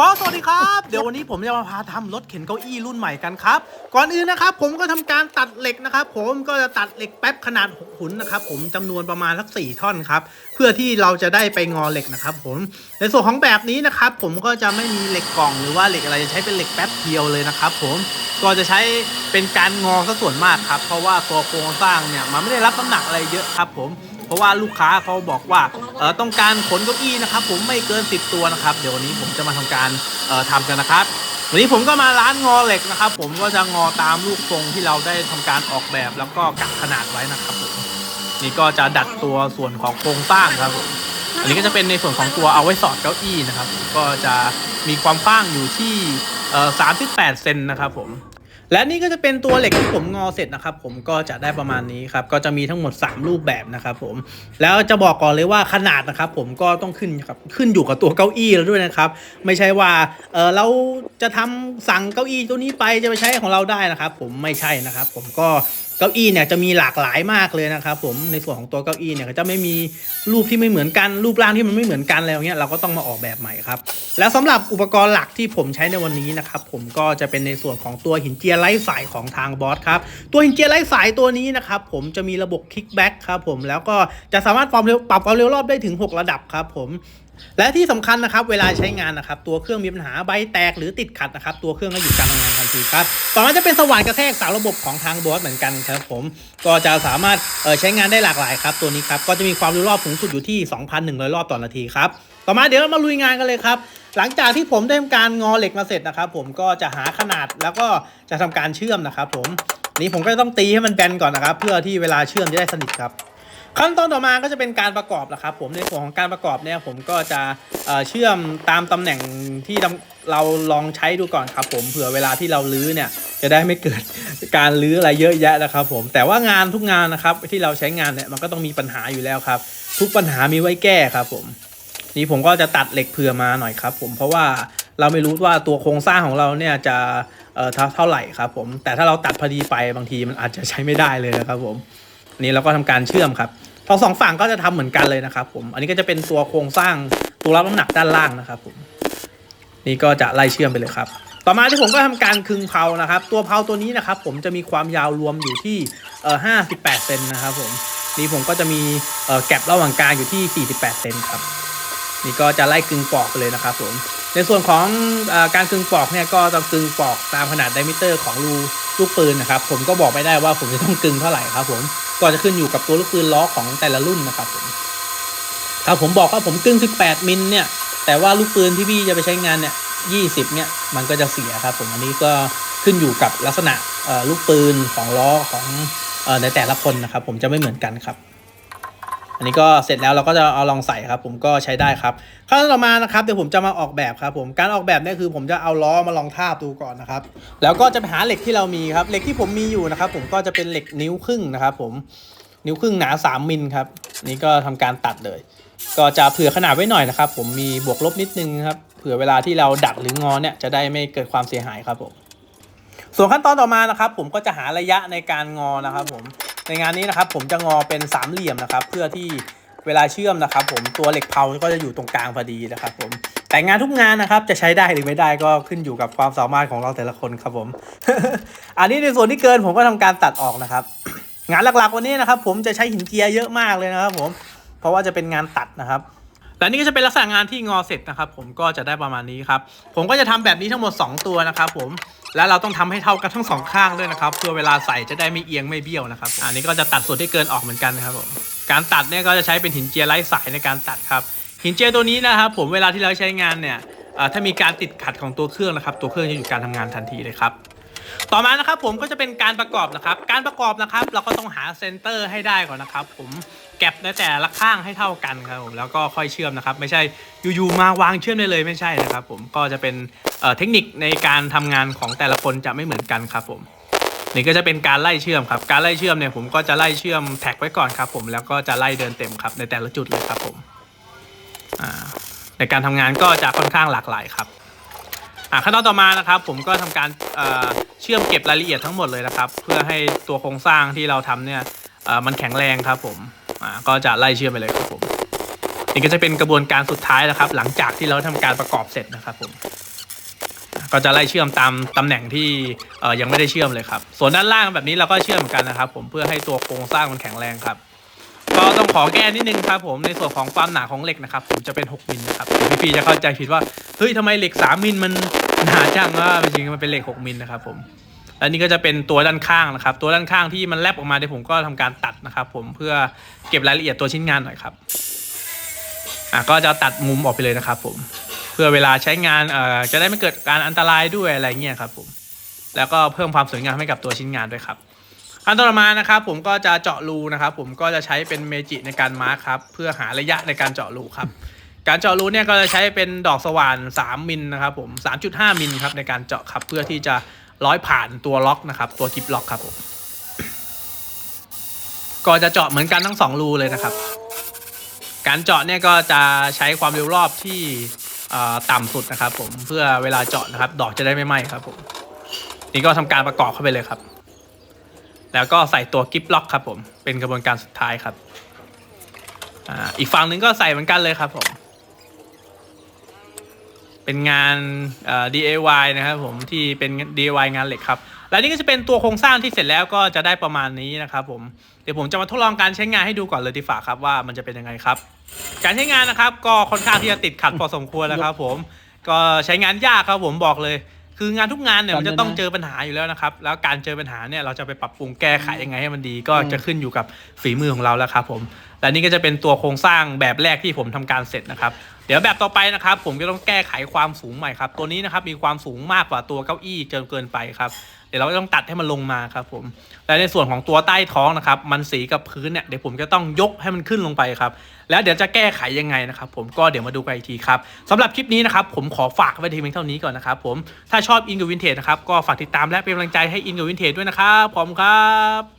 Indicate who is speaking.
Speaker 1: ก็สวัสดีครับเดี๋ยววันนี้ผมจะมาพาทำรถเข็นเก้าอี้รุ่นใหม่กันครับ ก่อนอื่นนะครับ ผมก็ทำการตัดเหล็กนะครับ ผมก็จะตัดเหล็กแป๊บขนาด6หุนนะครับ ผมจำนวนประมาณสัก4ท่อนครับ เพื่อที่เราจะได้ไปงอเหล็กนะครับ ผมในส่วนของแบบนี้นะครับ ผมก็จะไม่มีเหล็กกล่องหรือว่าเหล็กอะไรจะใช้เป็นเหล็กแป๊บเดียวเลยนะครับ ผมก็จะใช้เป็นการงอซะส่วนมากครับ เพราะว่าตัวโครงสร้างเนี่ยมันไม่ได้รับน้ำหนักอะไรเยอะครับ ผมเพราะว่าลูกค้าเขาบอกว่า ต้องการขนเก้าอี้นะครับผมไม่เกิน 10 ตัวนะครับ เดี๋ยววันนี้ผมจะมาทำการเอ่อทำกันนะครับ วันนี้ผมก็มาร้านงอเหล็กนะครับ ผมก็จะงอตามรูปทรงที่เราได้ทำการออกแบบแล้วก็กักขนาดไว้นะครับผมนี่ก็จะดัดตัวส่วนของโครงสร้างครับผมอันนี้ก็จะเป็นในส่วนของตัวเอาไว้สอดเก้าอี้นะครับ ก็จะมีความกว้างอยู่ที่ 38 เซนนะครับผม และนี่ก็จะเป็นตัวเหล็กที่ผมงอเสร็จนะครับ ผมก็จะได้ประมาณนี้ครับ ก็จะมีทั้งหมด 3 รูปแบบนะครับผมแล้วจะบอกก่อนเลยว่าขนาดนะครับ ผมก็ต้องขึ้นครับขึ้นอยู่กับตัวเก้าอี้แล้วด้วยนะครับ ไม่ใช่ว่าเออเราจะทำสั่งเก้าอี้ตัวนี้ไปจะไปใช้ของเราได้นะครับ ผมไม่ใช่นะครับ ผมก็ เก้าอี้เนี่ยจะมีหลากหลายมากเลยนะครับผมในส่วนของตัวเก้าอี้เนี่ยจะไม่มีรูปที่ไม่เหมือนกันรูปร่างที่มันไม่เหมือนกันอะไรอย่างเงี้ยเราก็ต้องมาออกแบบใหม่ครับแล้วสำหรับอุปกรณ์หลักที่ผมใช้ในวันนี้นะครับผมก็จะเป็นในส่วนของตัวหินเจียไร้สายของทางบอสครับตัวหินเจียไร้สายตัวนี้นะครับผมจะมีระบบคิกแบ็กครับผมแล้วก็จะสามารถปรับเร็วปรับความเร็วรอบได้ถึง 6 ระดับครับผม และที่สำคัญนะครับเวลาใช้งานนะครับตัวเครื่องมีปัญหาใบแตกหรือติดขัดนะครับตัวเครื่องก็หยุดการทำงานทันทีครับต่อมาจะเป็นสว่านกระแทกสาวระบบของทางบอสเหมือนกันครับผมก็จะสามารถใช้งานได้หลากหลายครับตัวนี้ครับก็จะมีความเร็วรอบสูงสุดอยู่ที่ 2,100 รอบต่อนาทีครับต่อมาเดี๋ยวเรามาลุยงานกันเลยครับหลังจากที่ผมได้ทำการงอเหล็กมาเสร็จนะครับผมก็จะหาขนาดแล้วก็จะทำการเชื่อมนะครับผมนี้ผมก็จะต้องตีให้มันแบนก่อนนะครับ เพื่อที่เวลาเชื่อมจะได้สนิทครับ ขั้นตอนต่อมาก็จะเป็นการประกอบนะครับผมในส่วนของการประกอบเนี่ยผมก็จะเเชื่อมตามตำแหน่งที่เราลองใช้ดูก่อนครับผมเผื่อเวลาที่เราลื้อเนี่ยจะได้ไม่เกิดการลื้ออะไรเยอะแยะนะครับผมแต่ว่างานทุกงานนะครับที่เราใช้งานเนี่ยมันก็ต้องมีปัญหาอยู่แล้วครับ ทุกปัญหามีไว้แก้ครับผมนี่ผมก็จะตัดเหล็กเผื่อมาหน่อยครับ ผมเพราะว่าเราไม่รู้ว่าตัวโครงสร้างของเราเนี่ยจะเท่าเท่าไหร่ครับผมแต่ถ้าเราตัดพอดีไปบางทีมันอาจจะใช้ไม่ได้เลยนะครับผม อันนี้เราก็ทำการเชื่อมครับทั้งสองฝั่งก็จะทำเหมือนกันเลยนะครับ ผมอันนี้ก็จะเป็นตัวโครงสร้างตัวรับน้ำหนักด้านล่างนะครับผมนี่ก็จะไล่เชื่อมไปเลยครับ ต่อมาที่ผมก็ทำการคึงเพลานะครับ ตัวเพลาตัวนี้นะครับ ผมจะมีความยาวรวมอยู่ที่เอ่อ58เซนนะครับ ผมนี่ผมก็จะมีเอ่อแกลบระหว่างกลางอยู่ที่48เซนครับนี่ก็จะไล่กึงปอกไปเลยนะครับผม ในส่วนของออการกึงปอกเนี่ยก็จะกึงปอกตามขนาดไดมิเตอร์ของรูลูกปืนนะครับ ผมก็บอกไม่ได้ว่าผมจะต้องกึงเท่าไหร่ครับผม ก็จะขึ้นอยู่กับตัวลูกปืนล้อของแต่ละรุ่นนะครับผมถ้าผมบอกว่าผมกึง18 มิลเนี่ย แต่ว่าลูกปืนที่พี่จะไปใช้งานเนี่ย 20 เนี่ย มันก็จะเสียครับผมอันนี้ก็ขึ้นอยู่กับลักษณะลูกปืนของล้อของอในแต่ละคนนะครับ ผมจะไม่เหมือนกันครับ อันนี้ก็เสร็จแล้วเราก็จะเอาลองใส่ครับ ผมก็ใช้ได้ครับขั้นตอนต่อมานะครับเดี๋ยวผมจะมาออกแบบครับ ผมการออกแบบเนี่ยคือ ผมจะเอาล้อมาลองทาบดูก่อนนะครับ แล้วก็จะไปหาเหล็กที่เรามีครับเหล็กที่ผมมีอยู่นะครับ ผมก็จะเป็นเหล็กนิ้วครึ่งนะครับ ผมนิ้วครึ่งหนา 3มิลครับนี่ก็ทำการตัดเลย ก็จะเผื่อขนาดไว้หน่อยนะครับ ผมมีบวกลบนิดนึงครับเผื่อเวลาที่เราดัดหรืองอเนี่ยจะได้ไม่เกิดความเสียหายครับผมส่วนขั้นตอนต่อมานะครับ ผมก็จะหาระยะในการงอนะครับ ผม ในงานนี้นะครับผมจะงอเป็นสามเหลี่ยมนะครับ เพื่อที่เวลาเชื่อมนะครับ ผมตัวเหล็กเพลาก็จะอยู่ตรงกลางพอดีนะครับ ผมแต่งานทุกงานนะครับจะใช้ได้หรือไม่ได้ก็ขึ้นอยู่กับความสามารถของเราแต่ละคนครับผม อันนี้ในส่วนที่เกินผมก็ทำการตัดออกนะครับ งานหลักๆวันนี้นะครับ ผมจะใช้หินเจียร์เยอะมากเลยนะครับ ผมเพราะว่าจะเป็นงานตัดนะครับและนี่ก็จะเป็นลักษณะงานที่งอเสร็จนะครับ ผมก็จะได้ประมาณนี้ครับ ผมก็จะทำแบบนี้ทั้งหมด 2 ตัวนะครับ ผม และเราต้องทำให้เท่ากันทั้งสองข้างด้วยนะครับ เพื่อเวลาใส่จะได้ไม่เอียงไม่เบี้ยวนะครับ อันนี้ก็จะตัดส่วนที่เกินออกเหมือนกันนะครับผมการตัดเนี่ยก็จะใช้เป็นหินเจียไร้สายในการตัดครับ หินเจียตัวนี้นะครับผมเวลาที่เราใช้งานเนี่ยถ้ามีการติดขัดของตัวเครื่องนะครับ ตัวเครื่องจะหยุดการทำงานทันทีเลยครับต่อมานะครับผมก็จะเป็นการประกอบนะครับ การประกอบนะครับ เราก็ต้องหาเซนเตอร์ให้ได้ก่อนนะครับ ผม แก็บในแต่ละข้างให้เท่ากันครับผมแล้วก็ค่อยเชื่อมนะครับ ไม่ใช่อยู่ๆมาวางเชื่อมได้เลยไม่ใช่นะครับ ผมก็จะเป็นเทคนิคในการทำงานของแต่ละคนจะไม่เหมือนกันครับผมนี่ก็จะเป็นการไล่เชื่อมครับ การไล่เชื่อมเนี่ยผมก็จะไล่เชื่อมแท็กไว้ก่อนครับผมแล้วก็จะไล่เดินเต็มครับในแต่ละจุดเลยครับผมในการทำงานก็จะค่อนข้างหลากหลายครับขั้นตอนต่อมานะครับผมก็ทำการเชื่อมเก็บรายละเอียดทั้งหมดเลยนะครับ เพื่อให้ตัวโครงสร้างที่เราทำเนี่ยมันแข็งแรงครับผม อ่าก็จะไล่เชื่อมไปเลยครับผมนี่ก็จะเป็นกระบวนการสุดท้ายแล้วครับ หลังจากที่เราทำการประกอบเสร็จนะครับผมก็จะไล่เชื่อมตามตำแหน่งที่เอ่อยังไม่ได้เชื่อมเลยครับ ส่วนด้านล่างแบบนี้เราก็เชื่อมเหมือนกันนะครับ ผมเพื่อให้ตัวโครงสร้างมันแข็งแรงครับ ก็ต้องขอแก้นิดนึงครับผมในส่วนของความหนาของเหล็กนะครับ ผมจะเป็น 6มิลนะครับพี่พีจะเข้าใจผิดว่าเฮ้ยทำไมเหล็ก 3มิลมันหนาจังว่าจริงๆมันเป็นเหล็ก 6มิลนะครับผม และนี่ก็จะเป็นตัวด้านข้างนะครับ ตัวด้านข้างที่มันแลบออกมาเดี๋ยวผมก็ทำการตัดนะครับ ผมเพื่อเก็บรายละเอียดตัวชิ้นงานหน่อยครับอะก็จะตัดมุมออกไปเลยนะครับผมเพื่อเวลาใช้งานเอ่อจะได้ไม่เกิดการอันตรายด้วยอะไรเงี้ยครับผมแล้วก็เพิ่มความสวยงามให้กับตัวชิ้นงานด้วยครับขั้นตอนต่อมานะครับผมก็จะเจาะรูนะครับ ผมก็จะใช้เป็นเมจิในการมาร์คครับเพื่อหาระยะในการเจาะรูครับการเจาะรูเนี่ยก็จะใช้เป็นดอกสว่าน 3มิลนะครับผม3.5มิลครับในการเจาะครับเพื่อที่จะ ร้อยผ่านตัวล็อกนะครับ ตัวกิฟล็อกครับผมก็จะเจาะเหมือนกันทั้งสองรูเลยนะครับ การเจาะเนี่ยก็จะใช้ความเร็วรอบที่ต่ำสุดนะครับ ผมเพื่อเวลาเจาะนะครับ ดอกจะได้ไม่ไหม้ครับผมนี่ก็ทำการประกอบเข้าไปเลยครับ แล้วก็ใส่ตัวกิฟล็อกครับ ผมเป็นกระบวนการสุดท้ายครับออีกฝั่งนึงก็ใส่เหมือนกันเลยครับผม เป็นงาน DIY นะครับผมที่เป็น DIY งานเหล็กครับ และนี่ก็จะเป็นตัวโครงสร้างที่เสร็จแล้วก็จะได้ประมาณนี้นะครับผม เดี๋ยวผมจะมาทดลองการใช้งานให้ดูก่อนเลยดีฝ่าครับว่ามันจะเป็นยังไงครับ การใช้งานนะครับก็ค่อนข้างที่จะติดขัดพอสมควรนะครับผม ก็ใช้งานยากครับผมบอกเลย คืองานทุกงานเนี่ยมันจะต้องเจอปัญหาอยู่แล้วนะครับ แล้วการเจอปัญหาเนี่ยเราจะไปปรับปรุงแก้ไขยังไงให้มันดี ก็จะขึ้นอยู่กับฝีมือของเราแล้วครับผมและนี่ก็จะเป็นตัวโครงสร้างแบบแรกที่ผมทำการเสร็จนะครับ เดี๋ยวแบบต่อไปนะครับ ผมจะต้องแก้ไขความสูงใหม่ครับ ตัวนี้นะครับมีความสูงมากกว่าตัวเก้าอี้เกินเกินไปครับ เดี๋ยวเราต้องตัดให้มันลงมาครับผมและในส่วนของตัวใต้ท้องนะครับ มันสีกับพื้นเนี่ยเดี๋ยวผมจะต้องยกให้มันขึ้นลงไปครับ แล้วเดี๋ยวจะแก้ไขยังไงนะครับผมก็เดี๋ยวมาดูกันอีกทีครับสำหรับคลิปนี้นะครับผมขอฝากไว้ทีเพียงเท่านี้ก่อนนะครับผมถ้าชอบอินกับวินเทจนะครับก็ฝากติดตามและเป็นกำลังใจให้อินกับวินเทจด้วยนะครับผมครับ